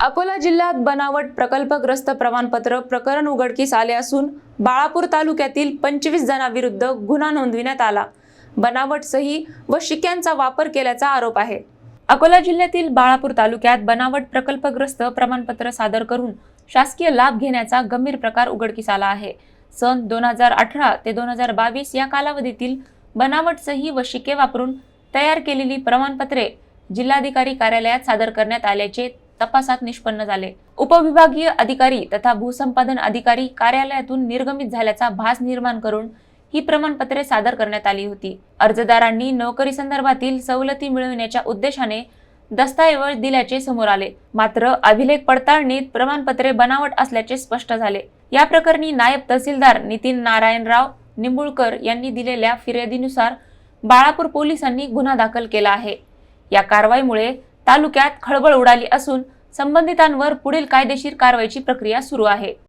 अकोला जिल्ह्यात बनावट प्रकल्पग्रस्त प्रमाणपत्र प्रकरण उघडकीस आले असून बाळापूर तालुक्यातील पंचवीस जणांविरुद्ध गुन्हा नोंदविण्यात आला. बनावट सही व शिक्क्यांचा वापर केल्याचा आरोप आहे. अकोला जिल्ह्यातील बाळापूर तालुक्यात बनावट प्रकल्पग्रस्त प्रमाणपत्र सादर करून शासकीय लाभ घेण्याचा गंभीर प्रकार उघडकीस आला आहे. सन दोन हजार अठरा ते दोन हजार बावीस या कालावधीतील बनावट सही व शिक्के वापरून तयार केलेली प्रमाणपत्रे जिल्हाधिकारी कार्यालयात सादर करण्यात आल्याचे तपासात निष्पन्न झाले. उपविभागीय अधिकारी तथा भूसंपादन अधिकारी कार्यालयातून निर्गमित झाल्याचा भास निर्माण करून ही प्रमाणपत्रे सादर करण्यात आली होती. अर्जदारांनी नोकरी संदर्भातील सवलती मिळविण्याच्या उद्देशाने दस्तऐवज दिल्याचे समोर आले. मात्र अभिलेख पडताळणीत प्रमाणपत्रे बनावट असल्याचे स्पष्ट झाले. या प्रकरणी नायब तहसीलदार नितीन नारायणराव निंबुळकर यांनी दिलेल्या फिर्यादीनुसार बाळापूर पोलिसांनी गुन्हा दाखल केला आहे. या कारवाईमुळे तालुक्यात खळबळ उडाली असून संबंधितांवर पुढील कायदेशीर कारवाईची प्रक्रिया सुरू आहे.